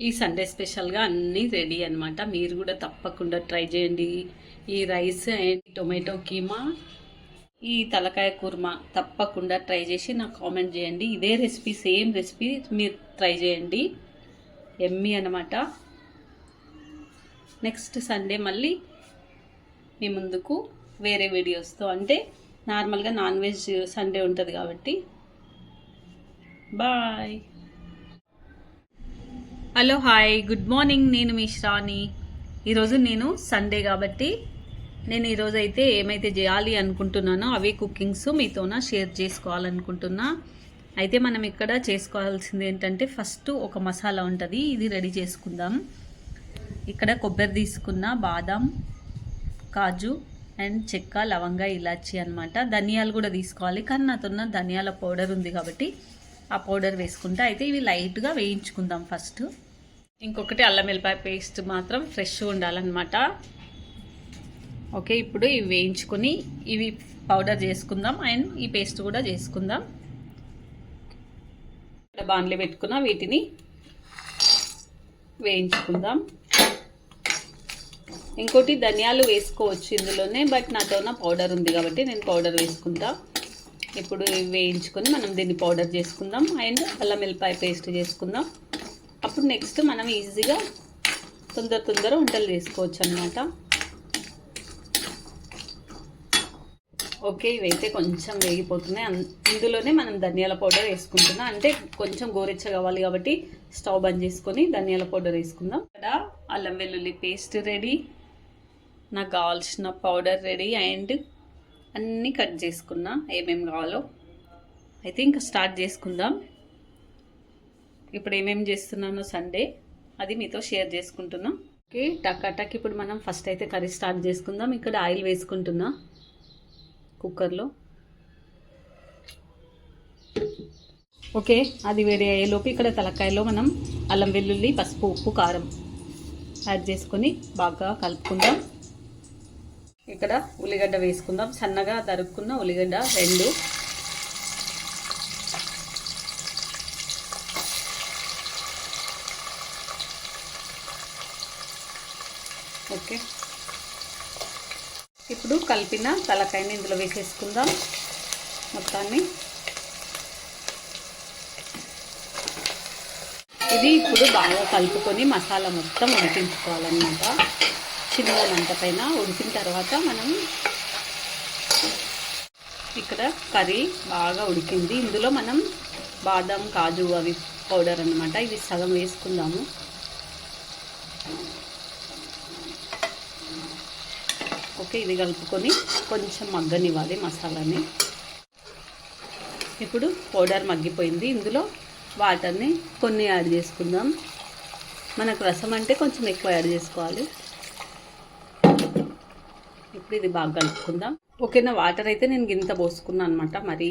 ఈ సండే స్పెషల్గా అన్నీ రెడీ అనమాట మీరు కూడా తప్పకుండా ట్రై చేయండి. ఈ రైస్ అండ్ టొమాటో కీమా ఈ తలకాయ కుర్మా తప్పకుండా ట్రై చేసి నాకు కామెంట్ చేయండి. ఇదే రెసిపీ సేమ్ రెసిపీ మీరు ట్రై చేయండి. ఎమ్మి అనమాట నెక్స్ట్ సండే మళ్ళీ మీ ముందుకు వేరే వీడియోస్తో అంటే నార్మల్గా నాన్ వెజ్ సండే ఉంటుంది కాబట్టి. Bye hello hi. Good morning నేను మీ శ్రావణి. ఈరోజు నేను సండే కాబట్టి నేను ఈరోజు అయితే ఏమైతే చేయాలి అనుకుంటున్నానో అవే కుకింగ్స్ మీతోన షేర్ చేసుకోవాలనుకుంటున్నా. అయితే మనం ఇక్కడ చేసుకోవాల్సింది ఏంటంటే ఫస్ట్ ఒక మసాలా ఉంటుంది. ఇది రెడీ చేసుకుందాం. ఇక్కడ కొబ్బరి తీసుకున్న బాదం కాజు అండ్ చెక్క లవంగ ఇలాచి అనమాట ధనియాలు కూడా తీసుకోవాలి. కానీ నాతోన్న ధనియాల పౌడర్ ఉంది కాబట్టి ఆ పౌడర్ వేసుకుంటా. అయితే ఇవి లైట్గా వేయించుకుందాం ఫస్ట్ ఇంకొకటి అల్లం వెల్లిపాయ పేస్ట్ మాత్రం ఫ్రెష్ ఉండాలన్నమాట. ఓకే ఇప్పుడు ఇవి వేయించుకొని ఇవి పౌడర్ చేసుకుందాం అండ్ ఈ పేస్ట్ కూడా చేసుకుందాం. ఇక్కడ బాండ్లే పెట్టుకున్న వీటిని వేయించుకుందాం. ఇంకోటి ధనియాలు వేసుకోవచ్చు ఇందులోనే బట్ నాతో ఉన్న పౌడర్ ఉంది కాబట్టి నేను పౌడర్ వేసుకుంటా. ఇప్పుడు ఇవి వేయించుకొని మనం దీన్ని పౌడర్ చేసుకుందాం అండ్ అల్లం వెల్లిపాయ పేస్ట్ చేసుకుందాం. అప్పుడు నెక్స్ట్ మనం ఈజీగా తొందర తొందర వంటలు చేసుకోవచ్చు అనమాట ఓకే ఇవైతే కొంచెం వేగిపోతున్నాయి. ఇందులోనే మనం ధనియాల పౌడర్ వేసుకుంటున్నాం. అంటే కొంచెం గోరెచ్చ కావాలి కాబట్టి స్టవ్ బంద్ చేసుకొని ధనియాల పౌడర్ వేసుకుందాం. ఇక్కడ అల్లం వెల్లుల్లి పేస్ట్ రెడీ. నాకు కావాల్సిన పౌడర్ రెడీ అండ్ అన్నీ కట్ చేసుకున్నా. ఏమేమి కావాలో. అయితే ఇంకా స్టార్ట్ చేసుకుందాం. ఇప్పుడు ఏమేమి చేస్తున్నానో సండే అది మీతో షేర్ చేసుకుంటున్నాం. ఓకే టక్ టక్ ఇప్పుడు మనం ఫస్ట్ అయితే కర్రీ స్టార్ట్ చేసుకుందాం. ఇక్కడ ఆయిల్ వేసుకుంటున్నా కుక్కర్లో. ఓకే అది వేడి అయ్యేలోపు ఇక్కడ తలకాయలో మనం అల్లం వెల్లుల్లి పసుపు ఉప్పు కారం యాడ్ చేసుకొని బాగా కలుపుకుందాం. ఇక్కడ ఉల్లిగడ్డ వేసుకుందాం. సన్నగా తరుక్కున్న ఉల్లిగడ్డ రెండు. ఓకే. ఇప్పుడు కలిపిన తలకాయని ఇందులో వేసేసుకుందాం మొత్తాన్ని. ఇది ఇప్పుడు బాగా కలుపుకొని మసాలా మొత్తం ఉడికించుకోవాలన్నమాట. చిన్న మంట పైన ఉడికిన తర్వాత మనం ఇక్కడ కర్రీ బాగా ఉడికింది. ఇందులో మనం బాదం కాజు అవి పౌడర్ అన్నమాట. ఇది సగం వేసుకుందాము. ఓకే ఇది కలుపుకొని కొంచెం మగ్గనివ్వాలి మసాలాని. ఇప్పుడు పౌడర్ మగ్గిపోయింది. ఇందులో వాటర్ని కొన్ని యాడ్ చేసుకుందాం. మనకు రసం అంటే కొంచెం ఎక్కువ యాడ్ చేసుకోవాలి. ఇప్పుడు ఇది బాగా కలుపుకుందాం. ఓకేనా వాటర్ అయితే నేను గింత పోసుకున్నాను అనమాట మరీ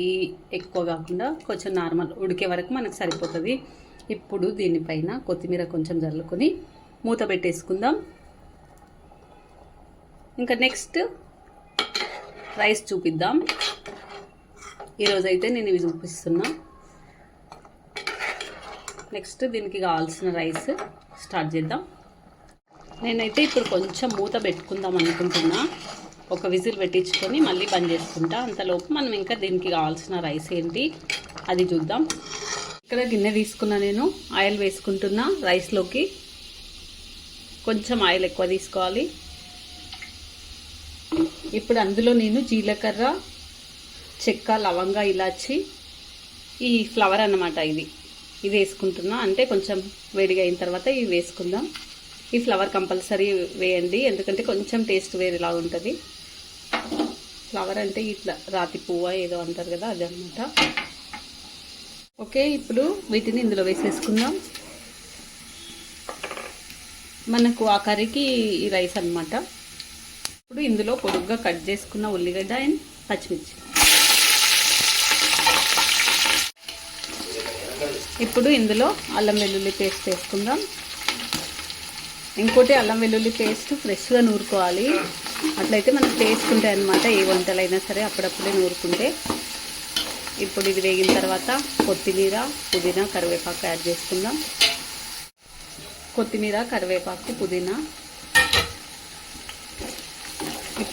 ఎక్కువ కాకుండా కొంచెం నార్మల్ ఉడికే వరకు మనకు సరిపోతుంది. ఇప్పుడు దీనిపైన కొత్తిమీర కొంచెం జల్లుకొని మూత పెట్టేసుకుందాం. ఇంకా నెక్స్ట్ రైస్ చూపిద్దాం. ఈరోజు అయితే నేను ఇవి చూపిస్తున్నా. నెక్స్ట్ దీనికి కావాల్సిన రైస్ స్టార్ట్ చేద్దాం. నేనైతే ఇప్పుడు కొంచెం మూత పెట్టుకుందాం అనుకుంటున్నా. ఒక విజిల్ పెట్టించుకొని మళ్ళీ బంద్ చేసుకుంటా. అంతలోపు మనం ఇంకా దీనికి కావాల్సిన రైస్ ఏంటి అది చూద్దాం. ఇక్కడ గిన్నె తీసుకున్నా నేను. ఆయిల్ వేసుకుంటున్నా రైస్లోకి కొంచెం ఆయిల్ ఎక్కువ తీసుకోవాలి. ఇప్పుడు అందులో నేను జీలకర్ర చెక్క లవంగ ఇలాచి ఈ ఫ్లవర్ అన్నమాట ఇది. ఇది వేసుకుంటున్నా. అంటే కొంచెం వేడిగా అయిన తర్వాత ఇవి వేసుకుందాం. ఈ ఫ్లవర్ కంపల్సరీ వేయండి. ఎందుకంటే కొంచెం టేస్ట్ వేరేలా ఉంటుంది. ఫ్లవర్ అంటే ఇట్లా రాతి పువ్వ ఏదో అంటారు కదా అది అనమాట ఓకే ఇప్పుడు వీటిని ఇందులో వేసేసుకుందాం. మనకు ఆ కర్రీకి ఈ రైస్ అన్నమాట. ఇప్పుడు ఇందులో పొడుగ్గా కట్ చేసుకున్న ఉల్లిగడ్డ అండ్ పచ్చిమిర్చి. ఇప్పుడు ఇందులో అల్లం వెల్లుల్లి పేస్ట్ వేసుకుందాం. ఇంకోటి అల్లం వెల్లుల్లి పేస్ట్ ఫ్రెష్గా నూరుకోవాలి. అట్లయితే మనకు టేస్ట్ ఉంటాయి అన్నమాట ఏ వంటలైనా సరే అప్పుడప్పుడే నూరుకుంటే. ఇప్పుడు ఇది వేగిన తర్వాత కొత్తిమీర పుదీనా కరివేపాకు యాడ్ చేసుకుందాం. కొత్తిమీర కరివేపాకు పుదీనా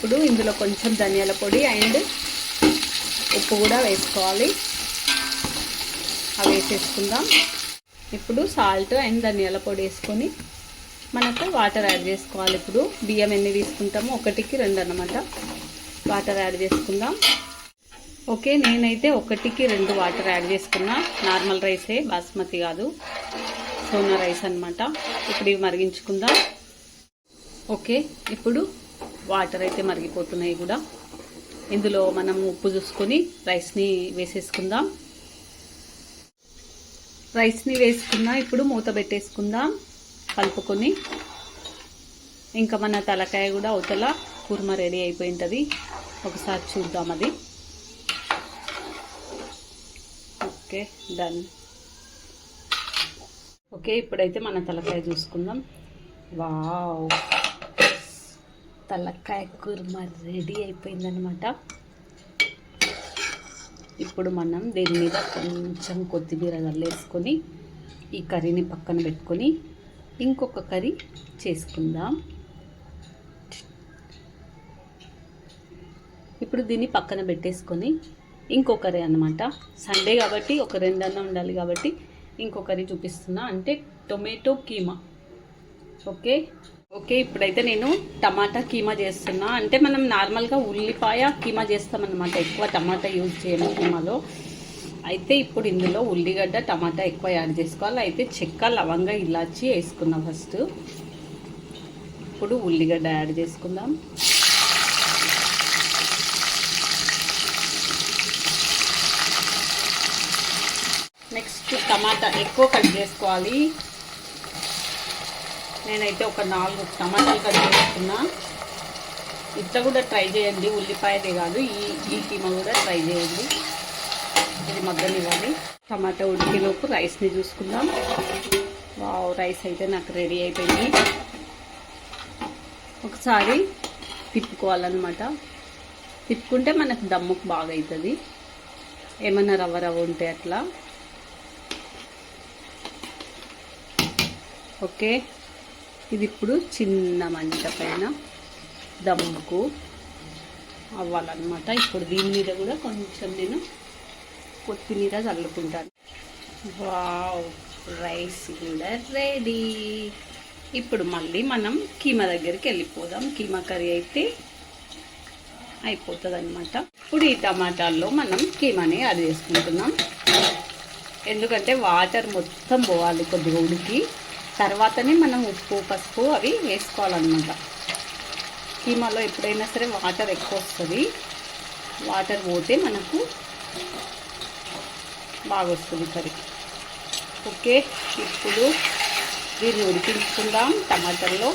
ఇప్పుడు ఇందులో కొంచెం ధనియాల పొడి అండ్ ఉప్పు కూడా వేసుకోవాలి. అవి వేసేసుకుందాం. ఇప్పుడు సాల్ట్ అండ్ ధనియాల పొడి వేసుకొని మనకు వాటర్ యాడ్ చేసుకోవాలి. ఇప్పుడు బియ్యం ఎన్ని తీసుకుంటామో ఒకటికి రెండు అన్నమాట. వాటర్ యాడ్ చేసుకుందాం. ఓకే నేనైతే ఒకటికి రెండు వాటర్ యాడ్ చేసుకున్నా. నార్మల్ రైసే బాస్మతి కాదు. సోనా రైస్ అనమాట ఇప్పుడు ఇవి మరిగించుకుందాం. ఓకే ఇప్పుడు వాటర్ అయితే మరిగిపోతున్నాయి కూడా. ఇందులో మనం ఉప్పు చూసుకొని రైస్ని వేసేసుకుందాం. రైస్ని వేసుకున్నా ఇప్పుడు మూత పెట్టేసుకుందాం కలుపుకొని. ఇంకా మన తలకాయ కూడా అవతల కుర్మ రెడీ అయిపోయింటుంది ఒకసారి చూద్దాం అది. Okay done. ఓకే ఇప్పుడైతే మన తలకాయ చూసుకుందాం. వావ్. తలకాయ కుర్మ రెడీ అయిపోయిందనమాట ఇప్పుడు మనం దీని మీద కొంచెం కొత్తిమీర చల్లేసుకొని ఈ కర్రీని పక్కన పెట్టుకొని ఇంకొక కర్రీ చేసుకుందాం. ఇప్పుడు దీన్ని పక్కన పెట్టేసుకొని ఇంకొకరి అనమాట సండే కాబట్టి ఒక రెండన్న ఉండాలి కాబట్టి ఇంకొకరి చూపిస్తున్నా. అంటే టొమాటో కీమా. ఓకే? ఓకే ఇప్పుడైతే నేను టమాటా కీమా చేస్తున్నా. అంటే మనం నార్మల్గా ఉల్లిపాయ కీమా చేస్తామన్నమాట. ఎక్కువ టమాటా యూజ్ చేయము కీమాలో. అయితే ఇప్పుడు ఇందులో ఉల్లిగడ్డ టమాటా ఎక్కువ యాడ్ చేసుకోవాలి. అయితే చెక్క లవంగా ఇలాచి వేసుకున్నాం ఫస్ట్. ఇప్పుడు ఉల్లిగడ్డ యాడ్ చేసుకుందాం. నెక్స్ట్ టమాటా ఎక్కువ కట్ చేసుకోవాలి. నేనైతే ఒక నాలుగు టమాటాలు కట్ చేసుకున్నా. ఇట్లా కూడా ట్రై చేయండి. ఉల్లిపాయదే కాదు ఈ ఈ కీమ కూడా ట్రై చేయండి. ఇది మగ్గనివ్వాలి. టమాటా ఉడికేలోపు రైస్ని చూసుకుందాం. వావ్ రైస్ అయితే నాకు రెడీ అయిపోయింది. ఒకసారి తిప్పుకోవాలన్నమాట. తిప్పుకుంటే మనకు దమ్ముకు బాగా అవుతుంది ఏమన్నా రవ్వ రవ్వ ఉంటే అట్లా. ఓకే. ఇది ఇప్పుడు చిన్న మంట పైన దమ్ముకు అవ్వాలన్నమాట. ఇప్పుడు దీని మీద కూడా కొంచెం నేను కొత్తిమీర చల్లుకుంటాను. వావ్ రైస్ కూడా రెడీ. ఇప్పుడు మళ్ళీ మనం కీమా దగ్గరికి వెళ్ళిపోదాం. కీమా కర్రీ అయితే అయిపోతుంది అనమాట ఇప్పుడు ఈ టమాటాల్లో మనం కీమాని యాడ్ చేసుకుంటున్నాం. ఎందుకంటే వాటర్ మొత్తం పోవాలి కొద్దిగా ఉడికి. తర్వాతనే మనం ఉప్పు పసుపు అవి వేసుకోవాలన్నమాట. కీమాలో ఎప్పుడైనా సరే వాటర్ ఎక్కువ వస్తుంది. వాటర్ పోతే మనకు బాగా వస్తుంది కర్రీ. ఓకే ఇప్పుడు దీన్ని ఉడికించుకుందాం టమాటాల్లో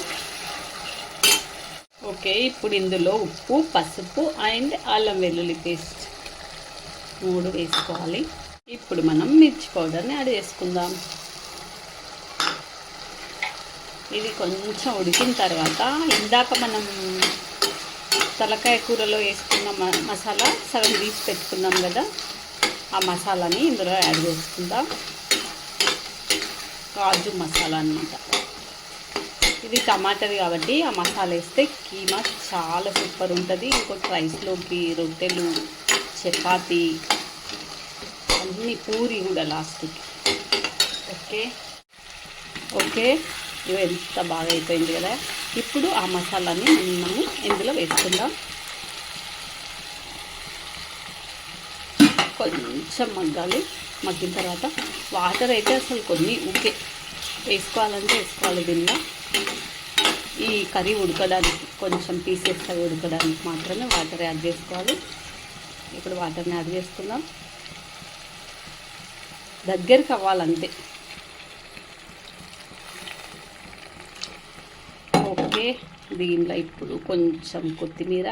ఓకే ఇప్పుడు ఇందులో ఉప్పు పసుపు అండ్ అల్లం వెల్లుల్లి పేస్ట్ మూడు వేసుకోవాలి. ఇప్పుడు మనం మిర్చి పౌడర్ని యాడ్ చేసుకుందాం. ఇది కొంచెం ఉడికిన తర్వాత ఇందాక మనం తలకాయ కూరలో వేసుకున్న మ మసాలా సగం తీసి పెట్టుకున్నాం కదా ఆ మసాలాని ఇందులో యాడ్ చేసుకుందాం. కాజు మసాలా అనమాట ఇది టమాటాది కాబట్టి ఆ మసాలా వేస్తే కీమా చాలా సూపర్ ఉంటుంది. ఇంకోటి రైస్లోకి రొట్టెలు చపాతి అన్ని పూరి కూడా లాస్ట్కి. ఓకే? ఓకే? ఇవి ఎంత బాగా అయిపోయింది కదా. ఇప్పుడు ఆ మసాలాని మనము ఇందులో వేసుకుందాం. కొంచెం మగ్గాలి. మగ్గిన తర్వాత వాటర్ అయితే అసలు కొన్ని ఊకే వేసుకోవాలంటే వేసుకోవాలి దీనిలో. ఈ కర్రీ ఉడకడానికి కొంచెం పీసెస్ అవి ఉడకడానికి మాత్రమే వాటర్ యాడ్ చేసుకోవాలి. ఇప్పుడు వాటర్ని యాడ్ చేసుకుందాం. దగ్గరికి అవ్వాలంతే. ఓకే దీనిలో ఇప్పుడు కొంచెం కొత్తిమీర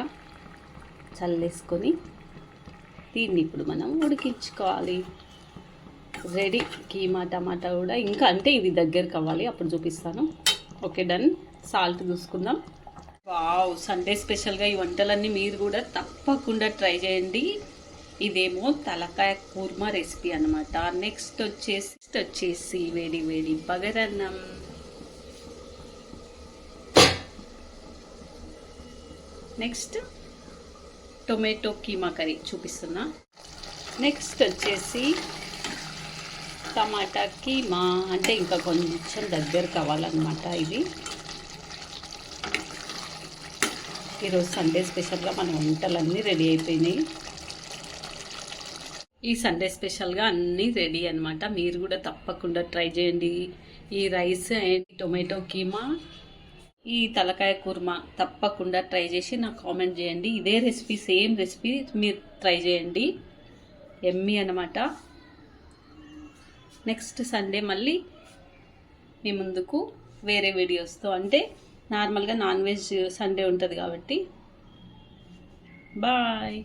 చల్లేసుకొని దీన్ని ఇప్పుడు మనం ఉడికించుకోవాలి. రెడీ. కీమా టమాటా కూడా ఇంకా అంటే ఇది దగ్గరికి అవ్వాలి. అప్పుడు చూపిస్తాను. Okay done. సాల్ట్ చూసుకుందాం. వావ్ సండే స్పెషల్గా ఈ వంటలన్నీ మీరు కూడా తప్పకుండా ట్రై చేయండి. ఇదేమో తలకాయ కూర్మా రెసిపీ అనమాట నెక్స్ట్ వచ్చేసి వచ్చేసి వేడి వేడి బగరన్నం. నెక్స్ట్ టొమాటో కీమా కర్రీ చూపిస్తున్నా. నెక్స్ట్ వచ్చేసి టమాటా కీమా. అంటే ఇంకా కొంచెం దగ్గర కావాలన్నమాట ఇది. ఈరోజు సండే స్పెషల్గా మన వంటలన్నీ రెడీ అయిపోయినాయి. ఈ సండే స్పెషల్గా అన్నీ రెడీ అనమాట మీరు కూడా తప్పకుండా ట్రై చేయండి. ఈ రైస్ అండ్ టొమాటో కీమా. ఈ తలకాయ కుర్మా తప్పకుండా ట్రై చేసి నాకు కామెంట్ చేయండి. ఇదే రెసిపీ సేమ్ రెసిపీ మీరు ట్రై చేయండి. ఎమ్మి అనమాట నెక్స్ట్ సండే మళ్ళీ మీ ముందుకు వేరే వీడియోస్తో. అంటే నార్మల్గా నాన్ వెజ్ సండే ఉంటుంది కాబట్టి. బాయ్.